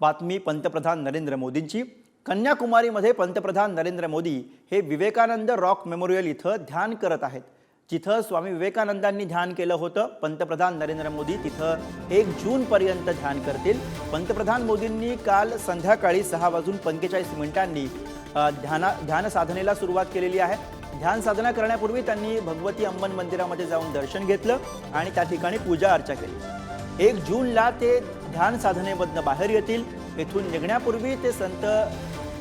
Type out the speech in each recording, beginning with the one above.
बातमी पंतप्रधान नरेंद्र मोदींची. कन्याकुमारीमध्ये पंतप्रधान नरेंद्र मोदी हे विवेकानंद रॉक मेमोरियल इथं ध्यान करत आहेत. जिथं स्वामी विवेकानंदांनी ध्यान केलं होतं पंतप्रधान नरेंद्र मोदी तिथं एक जूनपर्यंत ध्यान करतील. पंतप्रधान मोदींनी काल संध्याकाळी सहा वाजून पंचेचाळीस मिनिटांनी ध्याना ध्यान साधनेला सुरुवात केलेली आहे. ध्यान साधना करण्यापूर्वी त्यांनी भगवती अंबन मंदिरामध्ये जाऊन दर्शन घेतलं आणि त्या ठिकाणी पूजा अर्चा केली. एक जूनला ते ध्यान साधनेमधनं बाहेर येतील. येथून निघण्यापूर्वी ते संत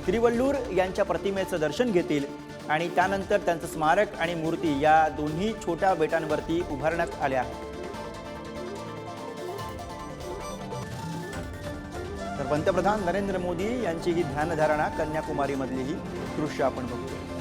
त्रिवल्लूर यांच्या प्रतिमेचं दर्शन घेतील आणि त्यानंतर त्यांचं स्मारक आणि मूर्ती या दोन्ही छोट्या बेटांवरती उभारण्यात आल्या. तर पंतप्रधान नरेंद्र मोदी यांची ही ध्यानधारणा कन्याकुमारीमधली ही दृश्य आपण बघतो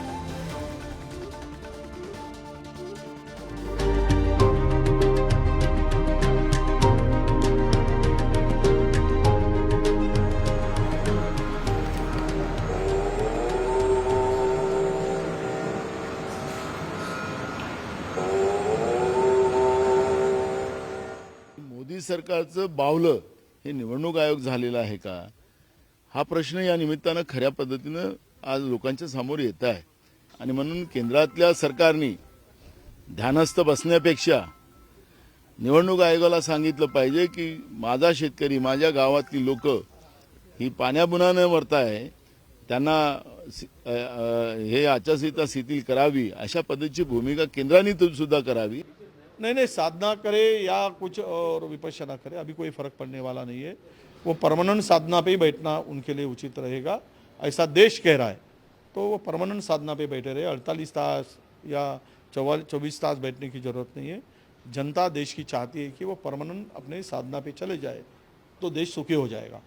मोदी सरकारचं बावलं हे निवडणूक आयोग झालेलं आहे का? हा प्रश्न या निमित्तानं खऱ्या पद्धतीनं आज लोकांच्या समोर येत आहे. आणि म्हणून केंद्रातल्या सरकारने ध्यानस्थ बसण्यापेक्षा निवडणूक आयोगाला सांगितलं पाहिजे की माझा शेतकरी माझ्या गावातली लोक ही पाण्याबुना मरता आहे त्यांना हे आचारसंहिता शिथिल करावी अशा पद्धतीची भूमिका केंद्राने सुद्धा करावी. नहीं नहीं, साधना करे या कुछ और विपश्यना करे, अभी कोई फ़र्क पड़ने वाला नहीं है। वो परमानेंट साधना पे ही बैठना उनके लिए उचित रहेगा। ऐसा देश कह रहा है तो वो परमानेंट साधना पे बैठे रहे। अड़तालीस तास या चौवाल, चौबीस तास बैठने की ज़रूरत नहीं है। जनता देश की चाहती है कि वो परमानेंट अपने साधना पे चले जाए तो देश सुखी हो जाएगा।